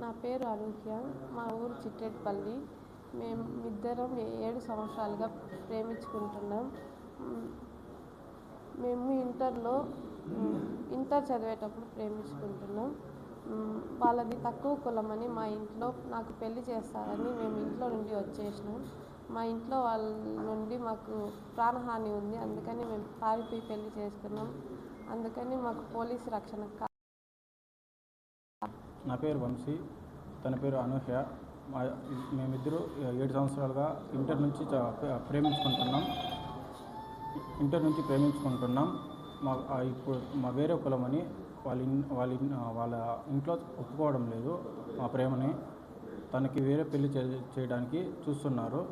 నా పేరు అనూహ్య మా ఊరు చిట్టేటిపల్లి మేము ఇద్దరం ఏడు సంవత్సరాలుగా ప్రేమించుకుంటున్నాం. మేము ఇంటర్లో ఇంటర్ చదివేటప్పుడు ప్రేమించుకుంటున్నాం. వాళ్ళది తక్కువ కులమని మా ఇంట్లో నాకు పెళ్ళి చేస్తారని మేము ఇంట్లో నుండి వచ్చేసినాం. మా ఇంట్లో వాళ్ళ నుండి మాకు ప్రాణహాని ఉంది. అందుకని మేము పారిపోయి పెళ్ళి చేసుకున్నాం అందుకని మాకు పోలీసు రక్షణ నా పేరు వంశీ తన పేరు అనూహ్య. మా ఏడు సంవత్సరాలుగా ఇంటర్ నుంచి ప్రేమించుకుంటున్నాం. ఇంటర్ నుంచి ప్రేమించుకుంటున్నాం. మా ఇప్పుడు మా వేరే కులమని వాళ్ళ ఇన్ వాళ్ళ ఇన్ వాళ్ళ ఇంట్లో ఒప్పుకోవడం లేదు మా ప్రేమని. తనకి వేరే పెళ్ళి చే చేయడానికి చూస్తున్నారు.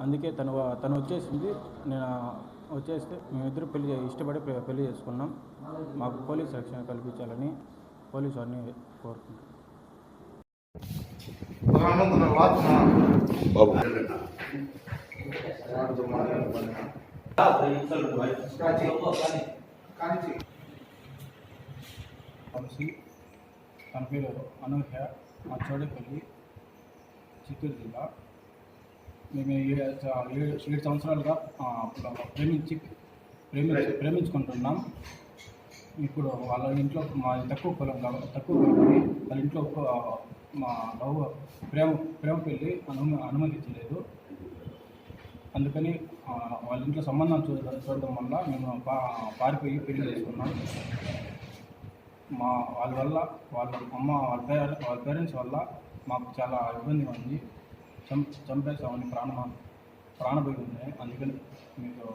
అందుకే తను తను వచ్చేసింది. నేను వచ్చేస్తే మేమిద్దరు పెళ్ళి ఇష్టపడి పెళ్ళి చేసుకున్నాం. మాకు పోలీస్ రక్షణ కల్పించాలని పోలీసు వారిని కోరుకుంటున్నాం బాబు తన పేరు అనూహ్య మా చోడేపల్లి చిత్తూరు జిల్లా మేము ఏ- ఏడు ఏడు సంవత్సరాలుగా ప్రేమించి ప్రేమించి ప్రేమించుకుంటున్నాం ఇప్పుడు వాళ్ళ ఇంట్లో మా తక్కువ కులం తక్కువ కులం వాళ్ళ ఇంట్లో మా లవ్ ప్రేమ ప్రేమ పెళ్ళి అనుమ అనుమతించలేదు. అందుకని వాళ్ళ ఇంట్లో సంబంధం చూ చూడడం వల్ల మేము పా పారిపోయి పెళ్ళి చేసుకున్నాం. మా వాళ్ళ వల్ల వాళ్ళ అమ్మ వాళ్ళ పేర వాళ్ళ పేరెంట్స్ వల్ల మాకు చాలా ఇబ్బంది ఉంది చం చంపేసామని ప్రాణ ప్రాణభయం ఉంది అందుకని మీకు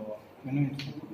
విన్నవించుకుంటున్నాను.